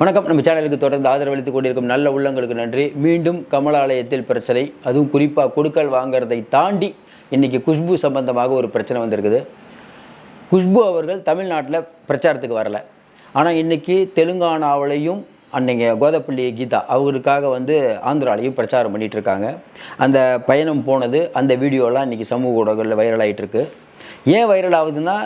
வணக்கம். நம்ம சேனலுக்கு தொடர்ந்து ஆதரவளித்துக் கொண்டிருக்கும் நல்ல உள்ளங்களுக்கு நன்றி. மீண்டும் கமலாலயத்தில் பிரச்சனை அதுவும் குறிப்பாக கொடுக்கல் வாங்குறதை தாண்டி இன்னைக்கு குஷ்பு சம்பந்தமாக ஒரு பிரச்சனை வந்திருக்குது. குஷ்பு அவர்கள் தமிழ்நாட்டில் பிரச்சாரத்துக்கு வரல. ஆனால் இன்னைக்கு தெலுங்கானாவிலையும் அன்னைக்கு கோதப்பள்ளி கீதா அவருக்காக வந்து ஆந்திராலையும் பிரச்சாரம் பண்ணிகிட்ருக்காங்க இருக்காங்க. அந்த பயணம் போனது அந்த வீடியோலாம் இன்றைக்கி சமூக ஊடகங்களில் வைரல் ஆயிட்டு இருக்கு. ஏன் வைரல் ஆகுதுன்னா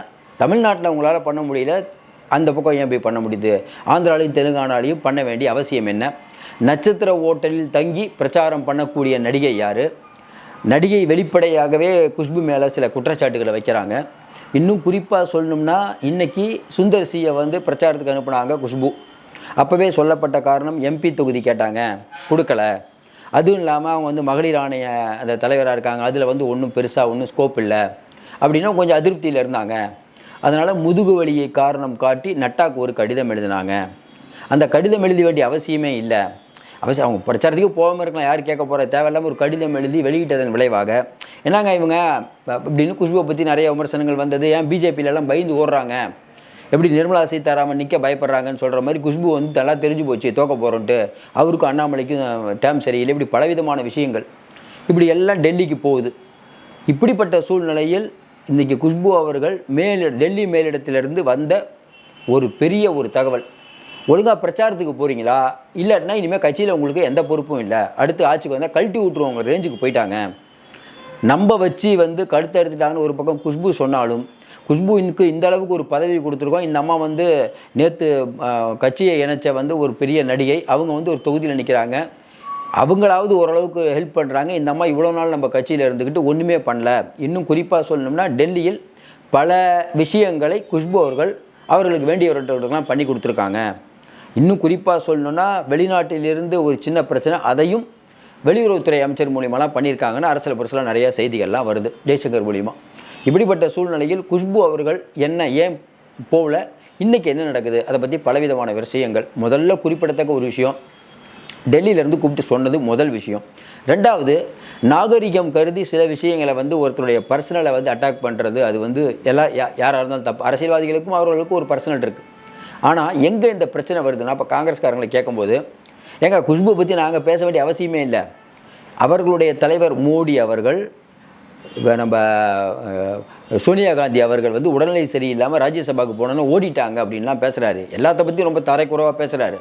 தமிழ்நாட்டில் அவங்களால் பண்ண முடியல. அந்த பக்கம் ஏன் போய் பண்ண முடியுது? ஆந்திராலையும் தெலுங்கானாலையும் பண்ண வேண்டிய அவசியம் என்ன? நட்சத்திர ஓட்டலில் தங்கி பிரச்சாரம் பண்ணக்கூடிய நடிகை யார்? நடிகை வெளிப்படையாகவே குஷ்பு மேலே சில குற்றச்சாட்டுகளை வைக்கிறாங்க. இன்னும் குறிப்பாக சொல்லணும்னா இன்றைக்கி சுந்தர் சியை வந்து பிரச்சாரத்துக்கு அனுப்புனாங்க குஷ்பு. அப்போவே சொல்லப்பட்ட காரணம் எம்பி தொகுதி கேட்டாங்க. கொடுக்கல. அதுவும் இல்லாமல் அவங்க வந்து மகளிர் ஆணைய அந்த தலைவராக இருக்காங்க. அதில் வந்து ஒன்றும் பெருசாக ஒன்றும் ஸ்கோப் இல்லை. அப்படின்னா கொஞ்சம் அதிருப்தியில் இருந்தாங்க. அதனால் முதுகு வலியை காரணம் காட்டி நட்டாக்கு ஒரு கடிதம் எழுதினாங்க. அந்த கடிதம் எழுத வேண்டிய அவசியமே இல்லை. அவசியம் அவங்க பிரச்சாரத்துக்கு போகாமல் இருக்கலாம் யார் கேட்க போகிற தேவையில்லாமல் ஒரு கடிதம் எழுதி வெளியிட்டதன் விளைவாக. என்னங்க இவங்க? அப்படின்னு இப்படின்னு குஷ்புவை பற்றி நிறைய விமர்சனங்கள் வந்தது. ஏன் பிஜேபியிலலாம் பயந்து ஓடுறாங்க? எப்படி நிர்மலா சீதாராமன் நிற்க பயப்படுறாங்கன்னு சொல்கிற மாதிரி குஷ்பு வந்து நல்லா தெரிஞ்சு போச்சு தோக்க போகிறோன்ட்டு அவருக்கும் அண்ணாமலைக்கும் டேம் சரியில்லை. இப்படி பலவிதமான விஷயங்கள். இப்படி எல்லாம் டெல்லிக்கு போகுது. இப்படிப்பட்ட சூழ்நிலையில் இன்றைக்கி குஷ்பு அவர்கள் மேல் டெல்லி மேலிடத்திலிருந்து வந்த ஒரு பெரிய ஒரு தகவல். ஒழுங்காக பிரச்சாரத்துக்கு போகிறீங்களா இல்லாட்டினா இனிமேல் கட்சியில் உங்களுக்கு எந்த பொறுப்பும் இல்லை. அடுத்து ஆட்சிக்கு வந்தால் கழட்டி விட்ருவோங்க ரேஞ்சுக்கு போயிட்டாங்க. நம்ப வச்சு வந்து கழுத்தை எடுத்துட்டாங்கன்னு ஒரு பக்கம் குஷ்பு சொன்னாலும் குஷ்புக்கு இந்த அளவுக்கு ஒரு பதவி கொடுத்துருக்கோம். இந்த அம்மா வந்து நேற்று கட்சியை இணைச்ச வந்து ஒரு பெரிய நடிகை. அவங்க வந்து ஒரு தொகுதியில் நிற்கிறாங்க அவங்களாவது ஓரளவுக்கு ஹெல்ப் பண்ணுறாங்க இந்த அம்மா இவ்வளோ நாள் நம்ம கட்சியில் இருந்துக்கிட்டு ஒன்றுமே பண்ணல. இன்னும் குறிப்பாக சொல்லணும்னா டெல்லியில் பல விஷயங்களை குஷ்பு அவர்கள் அவர்களுக்கு வேண்டியவர்களுக்கெல்லாம் பண்ணி கொடுத்துருக்காங்க. இன்னும் குறிப்பாக சொல்லணும்னா வெளிநாட்டிலிருந்து ஒரு சின்ன பிரச்சனை அதையும் வெளியுறவுத்துறை அமைச்சர் மூலியமாலாம் பண்ணியிருக்காங்கன்னு அரசியல் பரிசுலாம் நிறைய செய்திகள்லாம் வருது ஜெய்சங்கர் மூலிமா இப்படிப்பட்ட சூழ்நிலையில் குஷ்பு அவர்கள் என்ன ஏன் போகல? இன்றைக்கி என்ன நடக்குது? அதை பற்றி பலவிதமான விஷயங்கள். முதல்ல குறிப்பிடத்தக்க ஒரு விஷயம் டெல்லியிலேருந்து கூப்பிட்டு சொன்னது முதல் விஷயம். ரெண்டாவது நாகரிகம் கருதி சில விஷயங்களை வந்து ஒருத்தருடைய பர்சனலை வந்து அட்டாக் பண்ணுறது அது வந்து எல்லா யா யாராக இருந்தாலும் தப்பு. அரசியல்வாதிகளுக்கும் அவர்களுக்கும் ஒரு பர்சனல் இருக்குது ஆனால் எங்கே இந்த பிரச்சனை வருதுன்னா இப்போ காங்கிரஸ்காரங்களை கேட்கும்போது ஏங்க குஷ்பு பற்றி நாங்கள் பேச வேண்டிய அவசியமே இல்லை. அவர்களுடைய தலைவர் மோடி அவர்கள் இப்போ நம்ம சோனியா காந்தி அவர்கள் வந்து உடல்நிலை சரியில்லாமல் ராஜ்யசபாவுக்கு போனோன்னு ஓடிட்டாங்க அப்படின்லாம் பேசுகிறாரு எல்லாத்த பற்றியும் ரொம்ப தரைக்குறவாக பேசுகிறாரு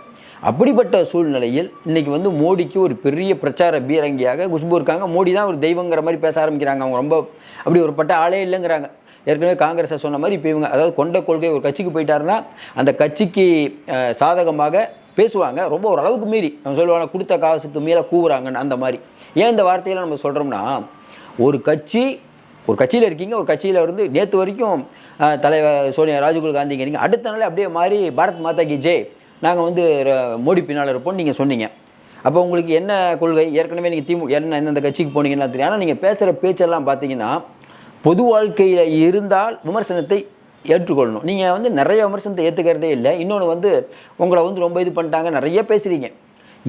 அப்படிப்பட்ட சூழ்நிலையில் இன்றைக்கி வந்து மோடிக்கு ஒரு பெரிய பிரச்சார பீரங்கியாக குஷ்பு இருக்காங்க. மோடி தான் ஒரு தெய்வங்கிற மாதிரி பேச ஆரம்பிக்கிறாங்க. அவங்க ரொம்ப அப்படி ஒரு பட்ட ஆளே இல்லைங்கிறாங்க. ஏற்கனவே காங்கிரஸை சொன்ன மாதிரி இப்போ இவங்க அதாவது கொண்ட கொள்கை ஒரு கட்சிக்கு போயிட்டாருன்னா அந்த கட்சிக்கு சாதகமாக பேசுவாங்க. ரொம்ப ஓரளவுக்கு மீறி. அவங்க சொல்லுவாங்க கொடுத்த காசுக்கு மீற கூவுறாங்கன்னு அந்த மாதிரி. ஏன் இந்த வார்த்தையெல்லாம் நம்ம சொல்கிறோம்னா ஒரு கட்சி ஒரு கட்சியில் இருக்கீங்க ஒரு கட்சியில் இருந்து நேற்று வரைக்கும் தலைவர் சோனியா ராஜகுல் காந்திங்க இருக்கீங்க அடுத்த நாள் அப்படியே மாறி பாரத் மாதா கி ஜெய் நாங்கள் வந்து ர- மோடி பின்னால் இருப்போம்னு நீங்கள் சொன்னீங்க. அப்போ உங்களுக்கு என்ன கொள்கை? ஏற்கனவே நீங்கள் திமுக என்ன எந்தெந்த கட்சிக்கு போனீங்கன்னா தெரியும். ஆனால் நீங்கள் பேசுகிற பேச்செல்லாம் பார்த்தீங்கன்னா பொது வாழ்க்கையில் இருந்தால் விமர்சனத்தை ஏற்றுக்கொள்ளணும். நீங்கள் வந்து நிறைய விமர்சனத்தை ஏற்றுக்கிறதே இல்லை. இன்னொன்று வந்து உங்களை வந்து ரொம்ப இது பண்ணிட்டாங்க நிறைய பேசுகிறீங்க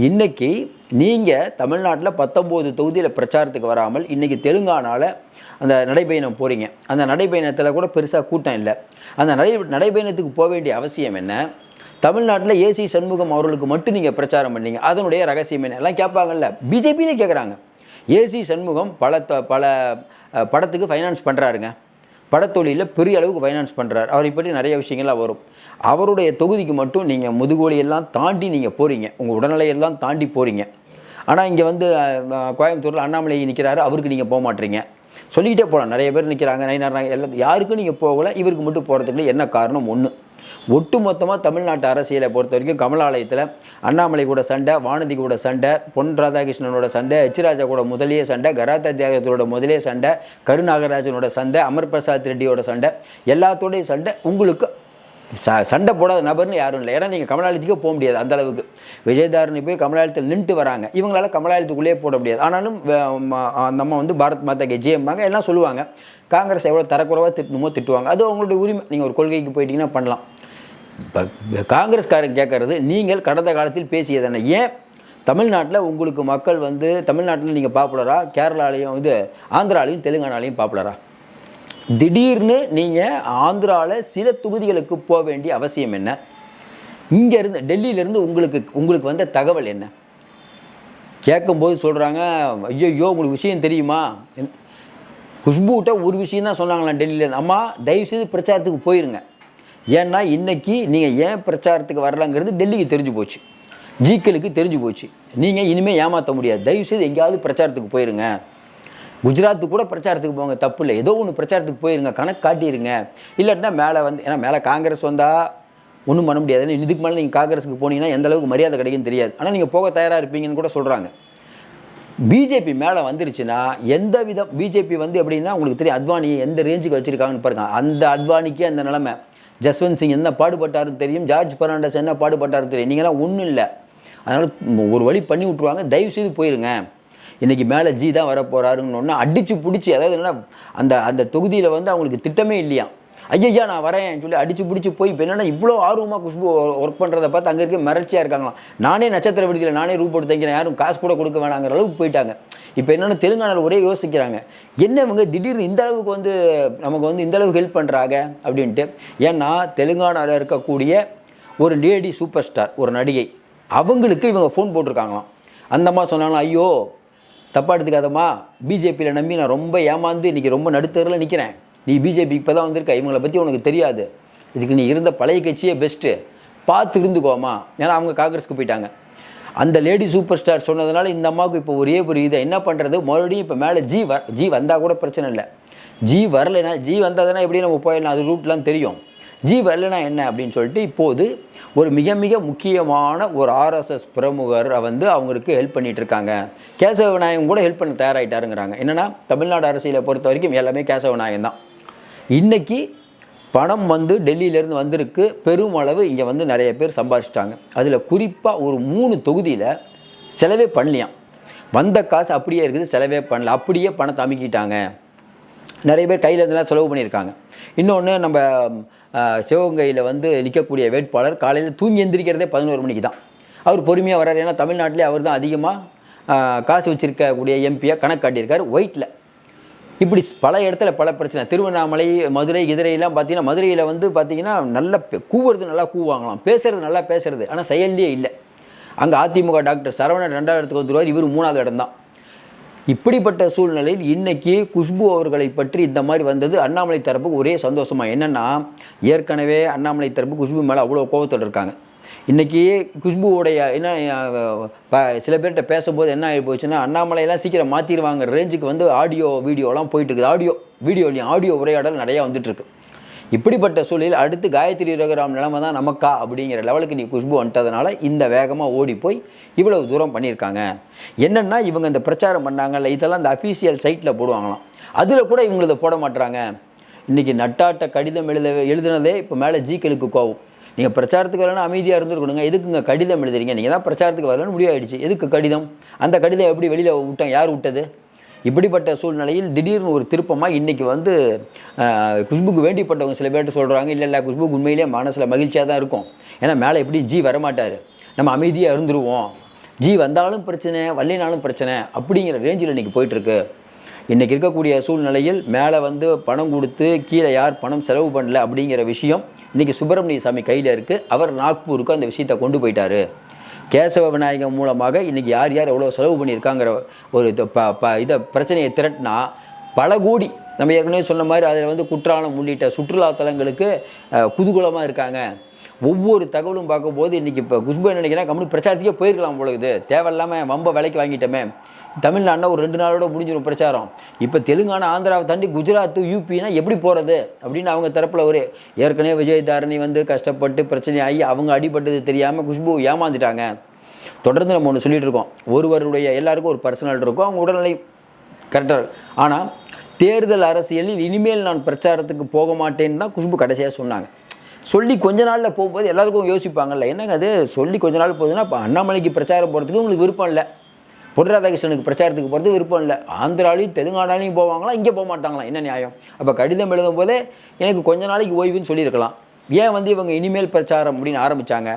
இன்றைக்கி நீங்கள் தமிழ்நாட்டில் பத்தொம்போது தொகுதியில் பிரச்சாரத்துக்கு வராமல் இன்றைக்கி தெலுங்கானாவில் அந்த நடைபயணம் போகிறீங்க அந்த நடைபயணத்தில் கூட பெருசாக கூட்டம் இல்லை. அந்த நடை நடைபயணத்துக்கு போக வேண்டிய அவசியம் என்ன? தமிழ்நாட்டில் ஏசி சண்முகம் அவர்களுக்கு மட்டும் நீங்கள் பிரச்சாரம் பண்ணீங்க. அதனுடைய ரகசியம் என்ன? எல்லாம் கேட்பாங்கல்ல. பிஜேபியிலே கேட்குறாங்க ஏசி சண்முகம் பல த- பல படத்துக்கு ஃபைனான்ஸ் பண்ணுறாருங்க படத்தொழிலில் பெரிய அளவுக்கு ஃபைனான்ஸ் பண்ணுறாரு அவரை பற்றி நிறைய விஷயங்கள்லாம் வரும். அவருடைய தொகுதிக்கு மட்டும் நீங்கள் முதுகோலியெல்லாம் தாண்டி நீங்கள் போகிறீங்க உங்கள் உடல்நிலையெல்லாம் தாண்டி போகிறீங்க ஆனால் இங்கே வந்து கோயம்புத்தூரில் அண்ணாமலை நிற்கிறாரு அவருக்கு நீங்கள் போக மாட்டீங்க. சொல்லிக்கிட்டே போகலாம் நிறைய பேர் நிற்கிறாங்க நைனார் எல்லாம் யாருக்கும் நீங்கள் போகலை இவருக்கு மட்டும் போகிறதுக்கு என்ன காரணம்? ஒன்று ஒட்டு மொத்தமாக தமிழ்நாட்டு அரசியலை பொறுத்த வரைக்கும் கமலாலயத்தில் அண்ணாமலை கூட சண்டை வானதி கூட சண்டை பொன் ராதாகிருஷ்ணனோட சண்டை எச் கூட முதலிய சண்டை கராத்தா தியாகத்தோட முதலிய சண்டை கருநாகராஜனோட சண்டை அமர் பிரசாத் ரெட்டியோட சண்டை எல்லாத்தோடையும் சண்டை. உங்களுக்கு ச சண்டை போடாத நபர்னு யாரும் இல்லை. ஏன்னா நீங்கள் கமலாலயத்துக்கே போக முடியாது அந்த அளவுக்கு. விஜயதாரணி போய் கமலாலயத்தில் நின்றுட்டு வராங்க. இவங்களால கமலாலயத்துக்குள்ளேயே போட முடியாது. ஆனாலும் நம்ம வந்து பாரத் மாதா கே ஜெயம்பாங்க எல்லாம் சொல்லுவாங்க. காங்கிரஸ் எவ்வளோ தரக்குறவாக திட்டணுமோ திட்டுவாங்க. அது அவங்களுடைய உரிமை. நீங்கள் ஒரு கொள்கைக்கு போயிட்டீங்கன்னா பண்ணலாம். இப்போ காங்கிரஸ்காரங்க கேட்கறது நீங்கள் கடந்த காலத்தில் பேசியதென்ன ஏன் தமிழ்நாட்டில் உங்களுக்கு மக்கள் வந்து தமிழ்நாட்டில் நீங்கள் பாப்புலரா? கேரளாலையும் இது ஆந்திராலையும் தெலுங்கானாலையும் பாப்புலரா? திடீர்னு நீங்கள் ஆந்திராவில் சில தொகுதிகளுக்கு போக வேண்டிய அவசியம் என்ன? இங்கேருந்து டெல்லியிலேருந்து உங்களுக்கு உங்களுக்கு வந்த தகவல் என்ன? கேட்கும்போது சொல்கிறாங்க ஐயோ உங்களுக்கு விஷயம் தெரியுமா? என்ன- குஷ்புகிட்ட ஒரு விஷயம் தான் சொன்னாங்களாம் டெல்லியில். அம்மா தயவுசெய்து பிரச்சாரத்துக்கு போயிருங்க. ஏன்னா இன்றைக்கி நீங்கள் ஏன் பிரச்சாரத்துக்கு வரலாங்கிறது டெல்லிக்கு தெரிஞ்சு போச்சு. ஜிக்களுக்கு தெரிஞ்சு போச்சு. நீங்கள் இனிமேல் ஏமாற்ற முடியாது. தயவுசெய்து எங்கேயாவது பிரச்சாரத்துக்கு போயிருங்க. குஜராத்துக்கு கூட பிரச்சாரத்துக்கு போங்க. தப்பு இல்லை. ஏதோ ஒன்று பிரச்சாரத்துக்கு போயிருங்க. கணக்கு காட்டிடுங்க இல்லாட்டினா மேலே வந்து ஏன்னா மேலே காங்கிரஸ் வந்தால் ஒன்றும் பண்ண முடியாது. ஏன்னா இதுக்கு மேலே நீங்கள் காங்கிரஸுக்கு போனீங்கன்னா எந்த அளவுக்கு மரியாதை கிடைக்குன்னு தெரியாது. ஆனால் நீங்கள் போக தயாராக இருப்பீங்கன்னு கூட சொல்கிறாங்க பிஜேபி மேலே வந்துருச்சுன்னா எந்த விதம் பிஜேபி வந்து எப்படின்னா உங்களுக்கு தெரியும் அத்வானி எந்த ரேஞ்சுக்கு வச்சுருக்காங்கன்னு பாருங்க. அந்த அத்வானிக்கே அந்த நிலமை. ஜஸ்வந்த் சிங் என்ன பாடுபட்டாருன்னு தெரியும் ஜார்ஜ் பெர்னாண்டஸ் என்ன பாடுபட்டாருன்னு தெரியும். நீங்களாம் ஒன்றும் இல்லை. அதனால் ஒரு வழி பண்ணி விட்ருவாங்க தயவு செய்து போயிருங்க. இன்றைக்கி மேலே ஜி தான் வர அடித்து பிடிச்சி அதாவது என்னென்னா அந்த அந்த தொகுதியில் வந்து அவங்களுக்கு திட்டமே இல்லையா? ஐயா நான் வரேன் சொல்லி அடிச்சு பிடிச்சி போய் இப்போ என்னென்னா இவ்வளோ ஆர்வமாக குஷ்பு ஒர்க் பண்ணுறத பார்த்து அங்கே இருக்க மிரட்சியாக இருக்காங்களாம். நானே நட்சத்திர விடுதியில் நானே ரூம் போட்டு தைக்கிறேன் யாரும் காசு கூட கொடுக்க வேணாங்கிற அளவுக்கு போயிட்டாங்க. இப்போ என்னென்னா தெலுங்கானாவில் ஒரே யோசிக்கிறாங்க. என்ன இவங்க திடீர்னு இந்த அளவுக்கு வந்து நமக்கு வந்து இந்த அளவுக்கு ஹெல்ப் பண்ணுறாங்க அப்படின்ட்டு? ஏன்னா தெலுங்கானாவில் இருக்கக்கூடிய ஒரு லேடி சூப்பர் ஸ்டார் ஒரு நடிகை அவங்களுக்கு இவங்க ஃபோன் போட்டிருக்காங்களாம். அந்தம்மா சொன்னாங்களா ஐயோ தப்பாக எடுத்துக்காதம்மா. பிஜேபியில் நம்பி நான் ரொம்ப ஏமாந்து இன்றைக்கி ரொம்ப நடுத்தரில் நிற்கிறேன் நீ பிஜேபி இப்போ தான் வந்திருக்க இவங்களை பற்றி உனக்கு தெரியாது. இதுக்கு நீ இருந்த பழைய கட்சியே பெஸ்ட்டு பார்த்து இருந்துக்கோமா ஏன்னா அவங்க காங்கிரஸ்க்கு போயிட்டாங்க. அந்த லேடி சூப்பர் ஸ்டார் சொன்னதுனால இந்த அம்மாவுக்கு இப்போ ஒரே ஒரு இதை என்ன பண்ணுறது மறுபடியும் இப்போ மேலே ஜி வ ஜி வந்தால் கூட பிரச்சனை இல்லை. ஜி வரலைன்னா ஜி வந்ததுன்னா எப்படி நம்ம போயிடலாம்? அது ரூட்லாம் தெரியும். ஜி வரலைன்னா என்ன அப்படின்னு சொல்லிட்டு இப்போது ஒரு மிக மிக முக்கியமான ஒரு ஆர்எஸ்எஸ் பிரமுகர் வந்து அவங்களுக்கு ஹெல்ப் பண்ணிகிட்டு இருக்காங்க. கேசவ விநாயகம் கூட ஹெல்ப் பண்ண தயாராகிட்டாருங்கிறாங்க என்னென்னா தமிழ்நாடு அரசியலை பொறுத்த வரைக்கும் எல்லாமே கேசவ விநாயகம் தான் இன்றைக்கி பணம் வந்து டெல்லியிலேருந்து வந்திருக்கு. பெருமளவு இங்கே வந்து நிறைய பேர் சம்பாதிச்சிட்டாங்க. அதில் குறிப்பாக ஒரு மூணு தொகுதியில் செலவே பண்ணலையாம். வந்த காசு அப்படியே இருக்குது செலவே பண்ணல. அப்படியே பணத்தை அமுக்கிட்டாங்க. நிறைய பேர் கையில் இருந்தெல்லாம் செலவு பண்ணியிருக்காங்க. இன்னொன்று நம்ம சிவகங்கையில் வந்து நிற்கக்கூடிய வேட்பாளர் காலையில் தூங்கி எந்திரிக்கிறதே பதினோரு மணிக்கு தான். அவர் பொறுமையாக வர்றாரு. ஏன்னா தமிழ்நாட்டிலே அவர் தான் அதிகமாக காசு வச்சுருக்கக்கூடிய எம்பியாக கணக்கு காட்டியிருக்கார். ஒயிட்டில் இப்படி பல இடத்துல பல பிரச்சனை. திருவண்ணாமலை மதுரை கிதிரையெல்லாம் பார்த்தீங்கன்னா மதுரையில் வந்து பார்த்தீங்கன்னா நல்லா கூவுறது நல்லா கூவாங்களாம். பேசுறது நல்லா பேசுறது. ஆனால் செயல்லையே இல்லை. அங்கே அதிமுக டாக்டர் சரவணன் ரெண்டாவது இடத்துக்கு வந்துடுவார் இவர் மூணாவது இடம்தான். இப்படிப்பட்ட சூழ்நிலையில் இன்னைக்கு குஷ்பு அவர்களை பற்றி இந்த மாதிரி வந்தது அண்ணாமலை தரப்புக்கு ஒரே சந்தோஷமாக என்னன்னா ஏற்கனவே அண்ணாமலை தரப்பு குஷ்பு மேலே அவ்வளோ கோபத்தோடு இருக்காங்க. இன்றைக்கி குஷ்புவோடைய என்ன ப- சில பேர்கிட்ட பேசும்போது என்ன ஆகி போச்சுன்னா அண்ணாமலையெல்லாம் சீக்கிரம் மாற்றிடுவாங்க ரேஞ்சுக்கு வந்து ஆடியோ வீடியோலாம் போயிட்டு இருக்குது ஆடியோ இல்லையா? ஆடியோ உரையாடல் நிறையா வந்துட்டுருக்கு. இப்படிப்பட்ட சூழலில் அடுத்து காயத்ரி ரகுராம் நிலைமை தான் நமக்கா அப்படிங்கிற லெவலுக்கு நீ குஷ்பு வந்துட்டதுனால இந்த வேகமாக ஓடி போய் இவ்வளவு தூரம் பண்ணியிருக்காங்க. என்னென்னா இவங்க இந்த பிரச்சாரம் பண்ணாங்கல்ல இதெல்லாம் இந்த அஃபீஷியல் சைட்டில் போடுவாங்களாம். அதில் கூட இவங்க இதை போட மாட்டுறாங்க இன்றைக்கி நட்டாட்ட கடிதம் எழுத எழுதுனதே இப்போ மேலே ஜிக்களுக்கு கோவம். நீங்கள் பிரச்சாரத்துக்கு வரலன்னா அமைதியாக இருந்துருக்கணுங்க. எதுக்குங்க கடிதம் எழுதுறீங்க? நீங்கள் தான் பிரச்சாரத்துக்கு வரலன்னு முடிவாயிடுச்சு. எதுக்கு கடிதம்? அந்த கடிதம் எப்படி வெளியில் விட்டோம் யார் விட்டது? இப்படிப்பட்ட சூழ்நிலையில் திடீர்னு ஒரு திருப்பமாக இன்றைக்கி வந்து குஷ்புக்கு வேண்டிப்பட்டவங்க சில பேர்கிட்ட சொல்கிறாங்க இல்லை இல்லை குஷ்புக்கு உண்மையிலேயே மனசில் மகிழ்ச்சியாக தான் இருக்கும். ஏன்னா மேலே எப்படி ஜி வரமாட்டார். நம்ம அமைதியாக இருந்துருவோம். ஜி வந்தாலும் பிரச்சனை வரலினாலும் பிரச்சனை அப்படிங்கிற ரேஞ்சில் இன்றைக்கி போயிட்டுருக்கு. இன்றைக்கி இருக்கக்கூடிய சூழ்நிலையில் மேலே வந்து பணம் கொடுத்து கீழே யார் பணம் செலவு பண்ணல அப்படிங்கிற விஷயம் இன்றைக்கி சுப்பிரமணிய சாமி கையில் இருக்குது அவர் நாக்பூருக்கு அந்த விஷயத்தை கொண்டு போயிட்டாரு. கேசவ விநாயகம் மூலமாக இன்றைக்கி யார் யார் எவ்வளோ செலவு பண்ணியிருக்காங்கிற ஒரு ப ப இதை பிரச்சனையை திரட்டினா பல கோடி. நம்ம ஏற்கனவே சொன்ன மாதிரி அதில் வந்து குற்றாலம் உள்ளிட்ட சுற்றுலா தலங்களுக்கு இருக்காங்க. ஒவ்வொரு தகவலும் பார்க்கும்போது இன்றைக்கி இப்போ குஷ்பு நினைக்கிறேன் கம்பெனி பிரச்சாரத்துக்கே போயிருக்கலாம் போல இது தேவையில்லாமல் வம்ப விலைக்கு வாங்கிட்டோமே. தமிழ்நாடுனா ஒரு ரெண்டு நாளோட முடிஞ்சிடும் பிரச்சாரம். இப்போ தெலுங்கானா ஆந்திராவை தாண்டி குஜராத்து யூபினா எப்படி போகிறது அப்படின்னு அவங்க தரப்பில் ஒரு ஏற்கனவே விஜய் தாரணி வந்து கஷ்டப்பட்டு பிரச்சனை ஆகி அவங்க அடிபட்டது தெரியாமல் குஷ்பு ஏமாந்துட்டாங்க. தொடர்ந்து நம்ம ஒன்று சொல்லிகிட்டு இருக்கோம். ஒருவருடைய எல்லாருக்கும் ஒரு பர்சனல் இருக்கும். அவங்க உடல்நிலை கரெக்டாக ஆனால் தேர்தல் அரசியலில் இனிமேல் நான் பிரச்சாரத்துக்கு போக மாட்டேன்னு தான் குஷ்பு கடைசியாக சொன்னாங்க. சொல்லி கொஞ்ச நாளில் போகும்போது எல்லாருக்கும் யோசிப்பாங்கல்ல என்னங்க அது? சொல்லி கொஞ்ச நாள் போகுதுன்னா இப்போ அண்ணாமலைக்கு பிரச்சாரம் போகிறதுக்கு உங்களுக்கு விருப்பம் இல்லை. பொன் ராதாகிருஷ்ணனுக்கு பிரச்சாரத்துக்கு போகிறது விருப்பம் இல்லை. ஆந்திராலையும் தெலுங்கானாலையும் போவாங்களாம் இங்கே போக மாட்டாங்களாம் என்ன நியாயம்? அப்போ கடிதம் எழுதும் போதே எனக்கு கொஞ்ச நாளைக்கு ஓய்வுன்னு சொல்லியிருக்கலாம். ஏன் வந்து இவங்க இனிமேல் பிரச்சாரம் அப்படின்னு ஆரம்பித்தாங்க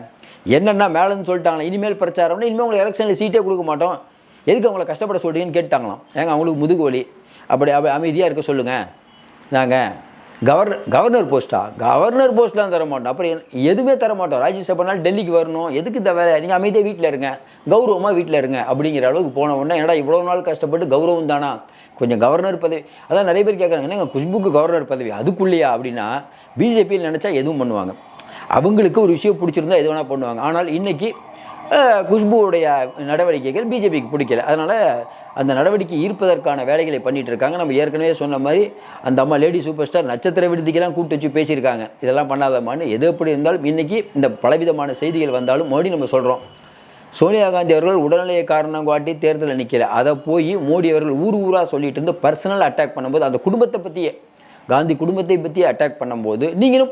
என்னென்னா மேலேன்னு சொல்லிட்டாங்களா? இனிமேல் பிரச்சாரம்னா இனிமேல் உங்களுக்கு எலெக்ஷனில் சீட்டே கொடுக்க மாட்டோம். எதுக்கு அவங்கள கஷ்டப்பட சொல்கிறீங்கன்னு கேட்டாங்களாம். ஏங்க அவங்களுக்கு முதுகு வலி. அப்படி அப்படி அமைதியாக இருக்க சொல்லுங்கள் நாங்கள் கவர்னர் கவர்னர் போஸ்ட்டா கவர்னர் போஸ்ட்லாம் தர மாட்டோம் அப்புறம் எதுவுமே தர மாட்டோம் ராஜ்யசபானால் டெல்லிக்கு வரணும். எதுக்கு இந்த வேலை? நீங்கள் அமைதியாக வீட்டில் இருங்க. கௌரவமாக வீட்டில் இருங்க. அப்படிங்கிற அளவுக்கு போன உடனே என்னடா இவ்வளோ நாள் கஷ்டப்பட்டு கௌரவம் தானா? கொஞ்சம் கவர்னர் பதவி. அதான் நிறைய பேர் கேட்குறாங்க என்னங்க குஷ்புக்கு கவர்னர் பதவி? அதுக்குள்ளேயா? அப்படின்னா பிஜேபியில் நினச்சா எதுவும் பண்ணுவாங்க. அவங்களுக்கு ஒரு விஷயம் பிடிச்சிருந்தா எது வேணால் பண்ணுவாங்க. ஆனால் இன்றைக்கி குஷ்புவுடைய நடவடிக்கைகள் பிஜேபிக்கு பிடிக்கல. அதனால் அந்த நடவடிக்கை ஈர்ப்பதற்கான வேலைகளை பண்ணிகிட்டு இருக்காங்க. நம்ம ஏற்கனவே சொன்ன மாதிரி அந்த அம்மா லேடி சூப்பர் ஸ்டார் நட்சத்திர விடுதிக்கெல்லாம் கூப்பிட்டு வச்சு பேசியிருக்காங்க. இதெல்லாம் பண்ணாதம்மான்னு எது எப்படி இருந்தாலும் இன்னைக்கு இந்த பலவிதமான செய்திகள் வந்தாலும் மோடி நம்ம சொல்கிறோம் சோனியா காந்தி அவர்கள் உடல்நிலையை காரணம் காட்டி தேர்தலில் நிற்கல அதை போய் மோடி அவர்கள் ஊர் ஊராக சொல்லிட்டு இருந்து பர்சனல் அட்டாக் பண்ணும்போது அந்த குடும்பத்தை பற்றியே காந்தி குடும்பத்தை பற்றியே அட்டாக் பண்ணும்போது நீங்களும்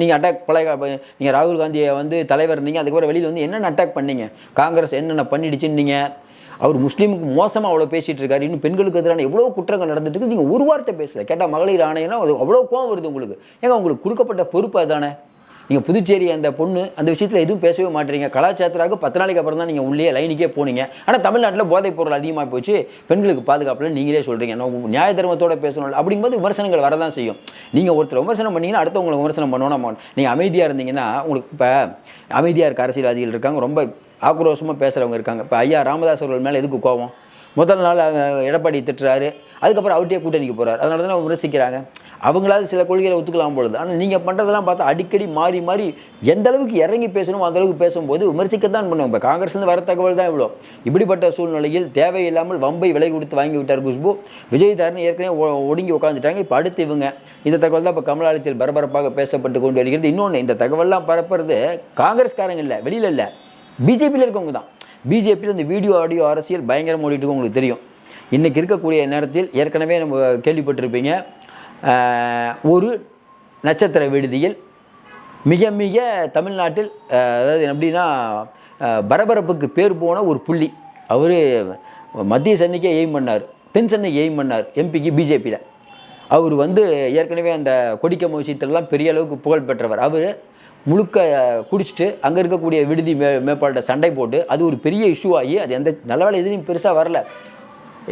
நீங்கள் அட்டாக் பழைய நீங்கள் ராகுல் காந்தியை வந்து தலைவர் இருந்தீங்க அதுக்கப்புறம் வெளியில் வந்து என்னென்ன அட்டாக் பண்ணீங்க? காங்கிரஸ் என்னென்ன பண்ணிடுச்சுன்னு நீங்கள் அவர் முஸ்லீமுக்கு மோசமாக அவ்வளோ பேசிகிட்டு இருக்காரு. இன்னும் பெண்களுக்கு எதிரான எவ்வளோ குற்றங்கள் நடந்துட்டு இருக்குது நீங்கள் ஒரு வார்த்தை பேசல. கேட்டால் மகளிர் ஆணையம்னா அது அவ்வளோ கோவம் வருது உங்களுக்கு. ஏங்க உங்களுக்கு கொடுக்கப்பட்ட பொறுப்பு அதுதானே நீங்கள் புதுச்சேரி அந்த பொண்ணு அந்த விஷயத்தில் எதுவும் பேசவே மாட்டீங்க. கலாச்சாரத்துக்கு பத்து நாளைக்கு அப்புறம் தான் நீங்கள் உள்ளே லைனுக்கே போனீங்க. ஆனால் தமிழ்நாட்டில் போதைப் பொருள் அதிகமாக போச்சு. பெண்களுக்கு பாதுகாப்பில் நீங்களே சொல்கிறீங்க நான் நியாய தர்மத்தோட பேசணும் அப்படிங்கும்போது விமர்சனங்கள் வரதான் செய்யும். நீங்கள் ஒருத்தர் விமர்சனம் பண்ணீங்கன்னா அடுத்தவங்களுக்கு விமர்சனம் பண்ணணும் நீங்கள் அமைதியாக இருந்தீங்கன்னா உங்களுக்கு இப்போ அமைதியாக இருக்க அரசியல்வாதிகள் இருக்காங்க. ரொம்ப ஆக்ரோஷமாக பேசுகிறவங்க இருக்காங்க. இப்போ ஐயா ராமதாஸ் அவர்கள் மேலே எதுக்கு கோவம் முதல் நாள் எடப்பாடி திட்டுறாரு. அதுக்கப்புறம் அவர்கிட்டே கூட்டணிக்கு போகிறார் அதனால தான் விமர்சிக்கிறாங்க. அவங்களாவது சில கொள்கைகளை ஒத்துக்கலாம் பொழுது. ஆனால் நீங்கள் பண்ணுறதெல்லாம் பார்த்தா அடிக்கடி மாறி மாறி எந்த அளவுக்கு இறங்கி பேசணுமோ அந்த அளவுக்கு பேசும்போது விமர்சிக்கத்தான் பண்ணுவோம் இப்போ காங்கிரஸ்லேருந்து வர தகவல் தான் இவ்வளோ இப்படிப்பட்ட சூழ்நிலையில் தேவையில்லாமல் வம்பை விலை கொடுத்து வாங்கி விட்டார் குஷ்பு. விஜய் தாரணி ஏற்கனவே ஒ- ஒடுங்கி உட்காந்துட்டாங்க இப்போ அடுத்து இவங்க இந்த தகவல் தான் இப்போ கமலாலயத்தில் பரபரப்பாக பேசப்பட்டு கொண்டு வருகிறது. இன்னொன்று இந்த தகவல்லாம் பரப்புறது காங்கிரஸ்காரங்க இல்லை வெளியில் இல்லை. பிஜேபியில் இருக்கவங்க தான். பிஜேபியில் இந்த வீடியோ ஆடியோ அரசியல் பயங்கரம் ஓடிட்டு உங்களுக்கு தெரியும். இன்றைக்கி இருக்கக்கூடிய நேரத்தில் ஏற்கனவே நம்ம கேள்விப்பட்டிருப்பீங்க ஒரு நட்சத்திர விடுதியில் மிக மிக தமிழ்நாட்டில் அதாவது எப்படின்னா பரபரப்புக்கு பேர் போன ஒரு புள்ளி. அவர் மத்திய சென்னைக்கே எய்ம் பண்ணார். தென் சென்னைக்கு எய்ம் பண்ணார் எம்பிக்கு பிஜேபியில். அவர் வந்து ஏற்கனவே அந்த கொடிக்க விஷயத்திலலாம் பெரிய அளவுக்கு புகழ் பெற்றவர். அவர் முழுக்க குடிச்சிட்டு அங்கே இருக்கக்கூடிய விடுதி மே மேற்பாட்ட சண்டை போட்டு அது ஒரு பெரிய இஷ்யூ ஆகி அது எந்த நல்ல வேலை எதுலையும் பெருசாக வரல.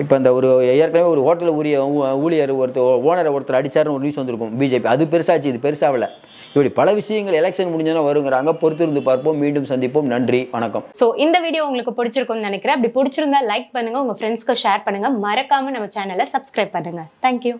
இப்போ அந்த ஒரு ஏற்கனவே ஒரு ஹோட்டலில் உரிய ஊழியர் ஒருத்தர் ஓனரை ஒருத்தர் அடித்தார்னு ஒரு நியூஸ் வந்திருக்கும். பிஜேபி அது பெருசாச்சு இது பெருசாகல இப்படி பல விஷயங்கள் எலெக்ஷன் முடிஞ்சோன்னா வருங்கிறாங்க. பொறுத்திருந்து பார்ப்போம். மீண்டும் சந்திப்போம். நன்றி. வணக்கம். ஸோ இந்த வீடியோ உங்களுக்கு பிடிச்சிருக்கும்னு நினைக்கிறேன். அப்படி பிடிச்சிருந்தா லைக் பண்ணுங்கள் உங்கள் ஃப்ரெண்ட்ஸ்க்கு ஷேர் பண்ணுங்கள் மறக்காமல் நம்ம சேனலை சப்ஸ்கிரைப் பண்ணுங்க. தேங்க்யூ